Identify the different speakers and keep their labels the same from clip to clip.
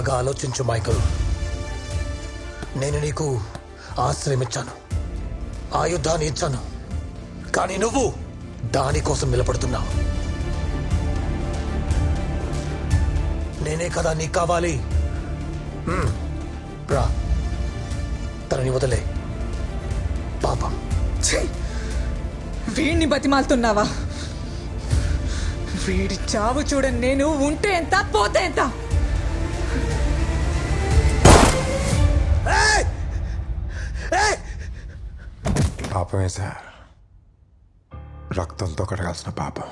Speaker 1: బాగా ఆలోచించు మైకల్. నేను నీకు ఆశ్రయం ఇచ్చాను. ఆయుధాన్ని ఇచ్చాను. కానీ నువ్వు దానికోసం నిలబడుతున్నావు. నేనే కదా నీకు కావాలి. రా. తనని వదిలే. పాపం.
Speaker 2: వీడిని బతిమాలుతున్నావా? వీడి చావు చూడని నేను ఉంటే ఎంత పోతే ఎంత?
Speaker 3: పాపమే సార్. రక్తంతో కడగాల్సిన పాపం.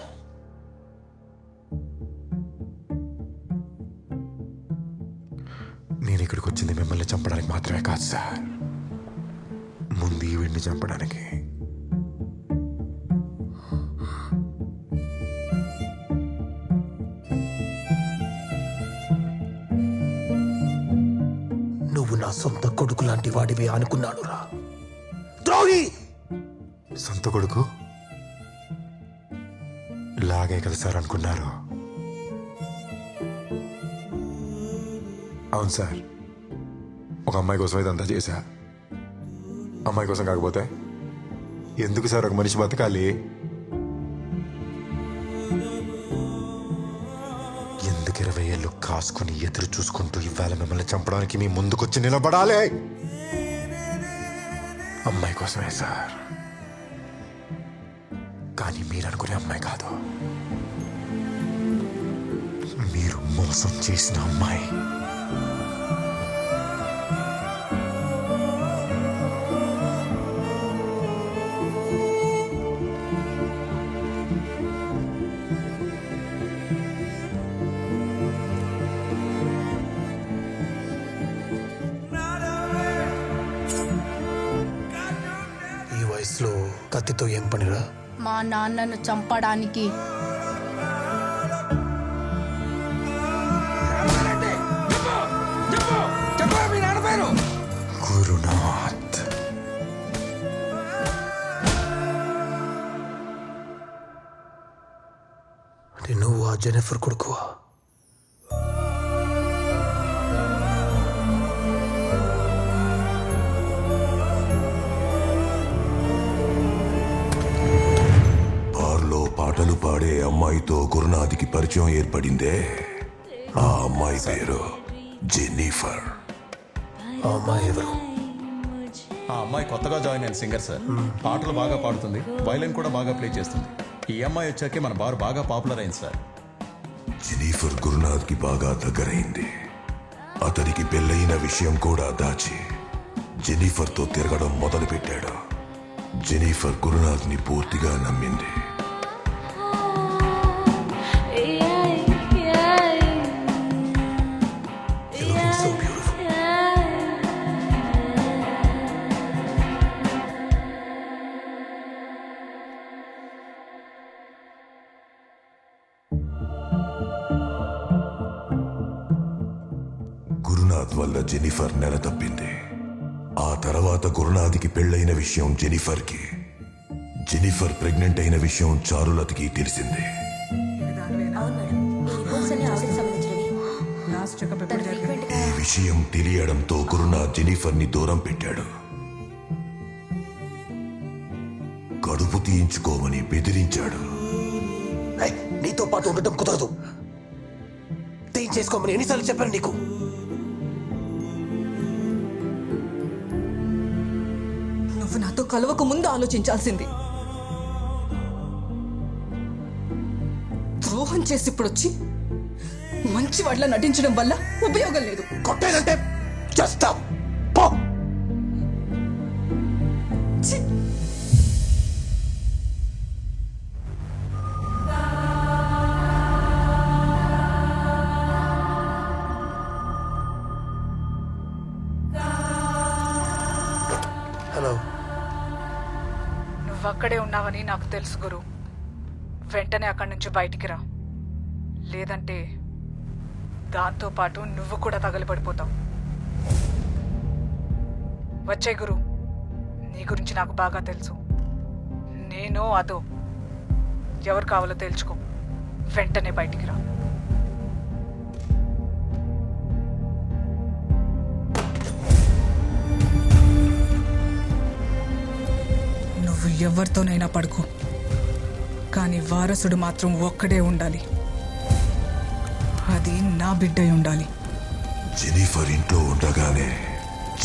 Speaker 3: నేను ఇక్కడికి వచ్చింది మిమ్మల్ని చంపడానికి మాత్రమే కాదు సార్. ముందు ఈవిడ్ని చంపడానికి.
Speaker 1: నువ్వు నా సొంత కొడుకు లాంటి వాడివే అనుకున్నాను రా ద్రోహి!
Speaker 3: సొంత కొడుకు? లాగే కదా సార్ అనుకున్నారు. అవును సార్. ఒక అమ్మాయి కోసం ఇదంతా చేశా. అమ్మాయి కోసం కాకపోతే ఎందుకు సార్ ఒక మనిషి బతకాలి? ఎందుకు ఇరవై ఏళ్ళు కాసుకుని ఎదురు చూసుకుంటూ ఇవాళ మిమ్మల్ని చంపడానికి మీ ముందుకొచ్చి నిలబడాలి? అమ్మాయి కోసమే సార్. అనుకునే అమ్మాయి కాదు. మీరు మోసం చేసిన అమ్మాయి.
Speaker 1: ఈ వయసులో కత్తితో ఏం పనిరా?
Speaker 4: మా నాన్నను చంపడానికి.
Speaker 3: గురునాథ్.
Speaker 1: నువ్వు ఆ జెనిఫర్ కొడుకువా?
Speaker 5: అమ్మాయితో గురునాథ్కి పరిచయం ఏర్పడిందే? ఆ అమ్మాయి పేరు జెన్నిఫర్.
Speaker 1: ఆ అమ్మాయి ఎవరు?
Speaker 6: ఆ అమ్మాయి కొత్తగా జాయిన్ అయిన సింగర్ సార్. పాటలు బాగా పాడుతుంది వైలిన్ కూడా బాగా ప్లే చేస్తుంది. ఈ అమ్మాయి వచ్చాకే మన బార్ బాగా పాపులర్ అయింది సార్.
Speaker 5: జెనిఫర్ గురునాథ్కి బాగా దగ్గరైంది. అతనికి పెళ్ళయిన విషయం కూడా దాచి జెనిఫర్తో తిరగడం మొదలుపెట్టాడు. జెనిఫర్ గురునాథ్ని పూర్తిగా నమ్మింది. వల్ల జెనిఫర్ నెల తప్పింది. ఆ తర్వాత గురునాథ్కి పెళ్ళైన విషయం జెనిఫర్కి జెనిఫర్ ప్రెగ్నెంట్ అయిన విషయం చారులతకి తెలిసింది. ఈ విషయం తెలియడంతో గురునాథ్ జెనిఫర్ని దూరం పెట్టాడు. కడుపు తీయించుకోమని బెదిరించాడు.
Speaker 1: నీతో పాటు ఉండటం కుదరదు. తీయించేసుకోమని ఎన్నిసార్లు చెప్పాను నీకు?
Speaker 2: కలవక ముందు ఆలోచించాల్సింది. ద్రోహం చేసి ఇప్పుడు వచ్చి మంచి వాళ్ళ నటించడం వల్ల ఉపయోగం లేదు.
Speaker 1: కొట్టానంటే చేస్తావు
Speaker 2: అక్కడే ఉన్నావని నాకు తెలుసు గురు. వెంటనే అక్కడి నుంచి బయటికి రా. లేదంటే దాంతో పాటు నువ్వు కూడా తగలబడిపోతావు. వచ్చే గురు. నీ గురించి నాకు బాగా తెలుసు. నేను అదో. ఎవరు కావాలో తెలుసుకో వెంటనే బయటికి రా. నువ్వు ఎవరితోనైనా పడుకో. కానీ వారసుడు మాత్రం ఒక్కడే ఉండాలి. అది నా బిడ్డై ఉండాలి.
Speaker 5: జెనిఫర్ ఇంట్లో ఉండగానే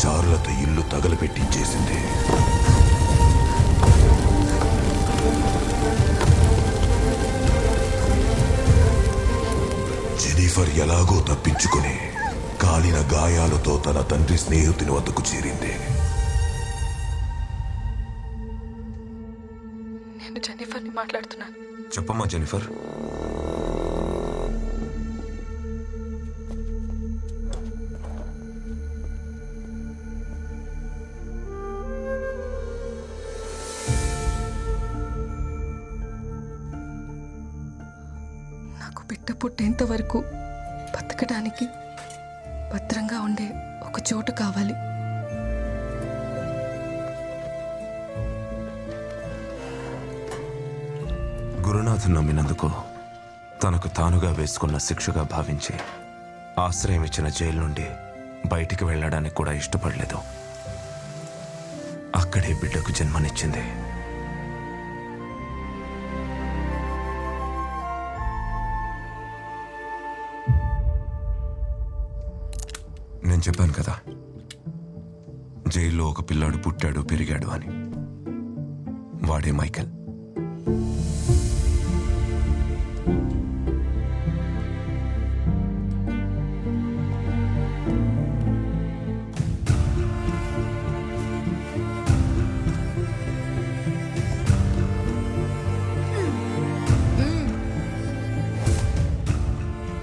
Speaker 5: చారులత ఇల్లు తగలపెట్టించేసింది జెనిఫర్ ఎలాగో తప్పించుకుని కాలిన గాయాలతో తన తండ్రి స్నేహితుని వద్దకు చేరింది.
Speaker 2: మాట్లాడుతున్నాను
Speaker 7: చెప్పమ్మా జెనిఫర్
Speaker 8: నాకు బిడ్డ పుట్టేంత వరకు బతకడానికి భద్రంగా ఉండే ఒక చోటు కావాలి.
Speaker 9: గురునాథ్ నమ్మినందుకు తనకు తానుగా వేసుకున్న శిక్షగా భావించి ఆశ్రయం ఇచ్చిన జైలు నుండి బయటికి వెళ్ళడానికి కూడా ఇష్టపడలేదు. అక్కడే బిడ్డకు జన్మనిచ్చింది.
Speaker 7: నేను చెప్పాను కదా జైల్లో ఒక పిల్లాడు పుట్టాడు పెరిగాడు అని. వాడే మైకెల్.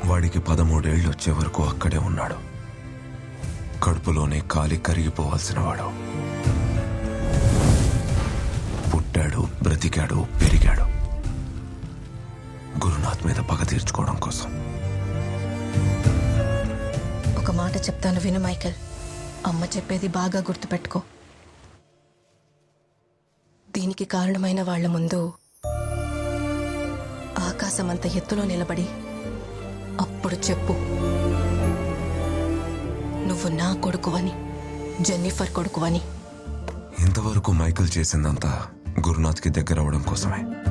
Speaker 7: వాడికి పదమూడేళ్ళు వచ్చే వరకు అక్కడే ఉన్నాడు. కడుపులోనే కాలి కరిగిపోవాల్సిన వాడు. పుట్టాడు బ్రతికాడు పెరిగాడు. గురునాథ్ మీద పగ తీర్చుకోవడం కోసం.
Speaker 8: ఒక మాట చెప్తాను విను మైకల్. అమ్మ చెప్పేది బాగా గుర్తుపెట్టుకో. దీనికి కారణమైన వాళ్ళ ముందు ఆకాశమంత ఎత్తులో నిలబడి అప్పుడు చెప్పు. నువ్వు నా కొడుకువని జెన్నిఫర్ కొడుకువని.
Speaker 7: ఇంతవరకు మైకేల్ చేసిందంతా గురునాథ్కి దగ్గర అవడం కోసమే.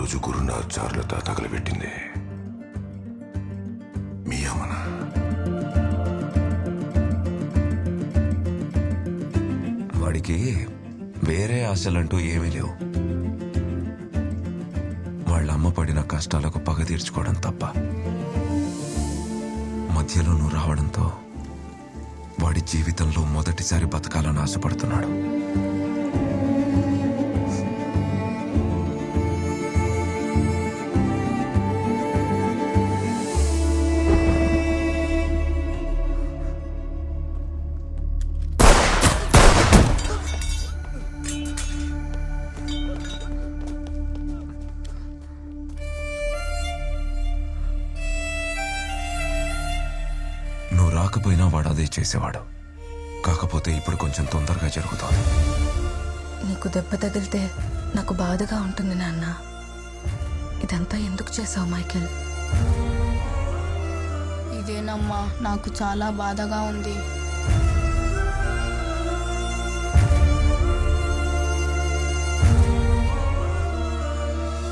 Speaker 5: రోజు గురునాథ్ చారులత తగలబెట్టింది. మీ అమ్మన?
Speaker 7: వాడికి వేరే ఆశలంటూ ఏమీ లేవు. వాళ్ళ అమ్మ పడిన కష్టాలకు పగ తీర్చుకోవడం తప్ప. మధ్యలో నువ్వు రావడంతో వాడి జీవితంలో మొదటిసారి బతకాలని ఆశపడుతున్నాడు. వాడు అదే చేసేవాడు. కాకపోతే ఇప్పుడు కొంచెం తొందరగా జరుగుతోంది.
Speaker 8: నీకు దెబ్బ తగిలితే నాకు బాధగా ఉంటుంది నాన్న. ఇదంతా ఎందుకు చేసావు మైకేల్?
Speaker 4: ఇదేనమ్మా నాకు చాలా బాధగా ఉంది.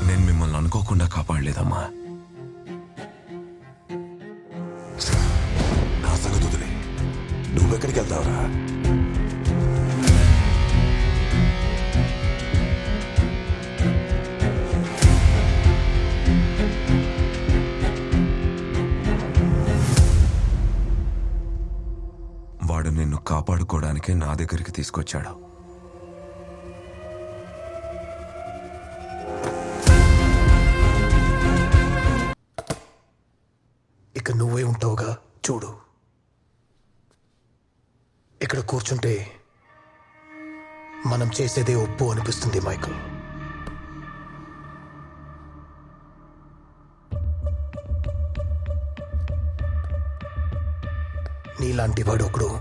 Speaker 7: నేను మిమ్మల్ని అనుకోకుండా కాపాడలేదమ్మా.
Speaker 5: నువ్వెక్కడికి వెళ్తావురా?
Speaker 7: వాడు నిన్ను కాపాడుకోవడానికే నా దగ్గరికి తీసుకొచ్చాడు.
Speaker 1: ఇక నువ్వే ఉంటావుగా? చూడు. ఇక్కడ కూర్చుంటే మనం చేసేదే ఒప్పు అనిపిస్తుంది మైకల్. నీలాంటి వాడు ఒకడు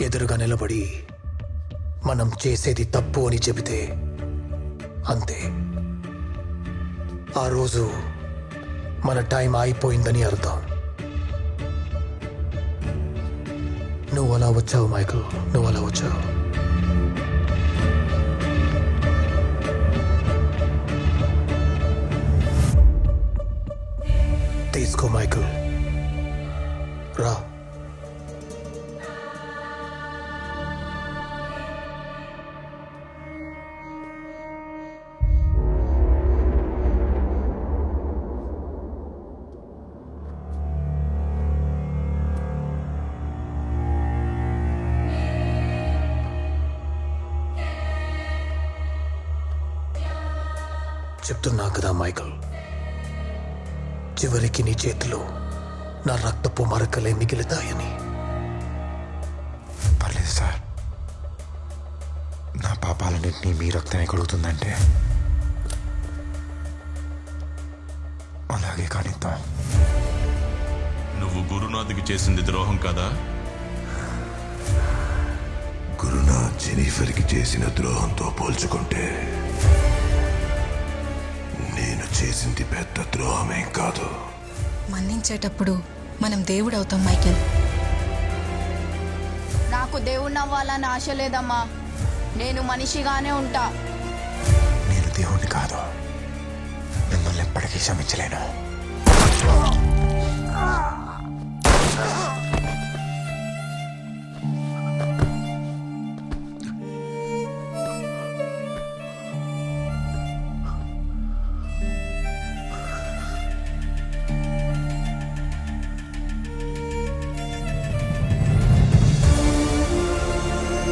Speaker 1: ఎదురుగా నిలబడి మనం చేసేది తప్పు అని చెబితే అంతే. ఆ రోజు మన టైం అయిపోయిందని అర్థం. నువ్వు అలా వచ్చావు మైకల్. నువ్వు అలా వచ్చావు. తీసుకో మైకల్. రా. చెప్తున్నా కదా మైకల్. చివరికి నీ చేతిలో నా రక్తపు మరకలే మిగులుతాయని.
Speaker 3: పర్లేదు సార్. నా పాపాలన్నింటినీ మీ రక్తమే కలుగుతుందంటే అలాగే కానిద్దాం.
Speaker 10: నువ్వు గురునాథ్కి చేసింది ద్రోహం కదా?
Speaker 5: గురునాథ్ జెనిఫర్కి చేసిన ద్రోహంతో పోల్చుకుంటే చేసింది పెద్ద ద్రోహమేం కాదు.
Speaker 8: మన్నించేటప్పుడు మనం దేవుడు అవుతాం మైకేల్.
Speaker 4: నాకు దేవుణ్ణి అవ్వాలని ఆశ లేదమ్మా. నేను మనిషిగానే ఉంటా.
Speaker 3: నేను దేవుణ్ణి కాదు. మిమ్మల్ని ఎప్పటికీ క్షమించలేను.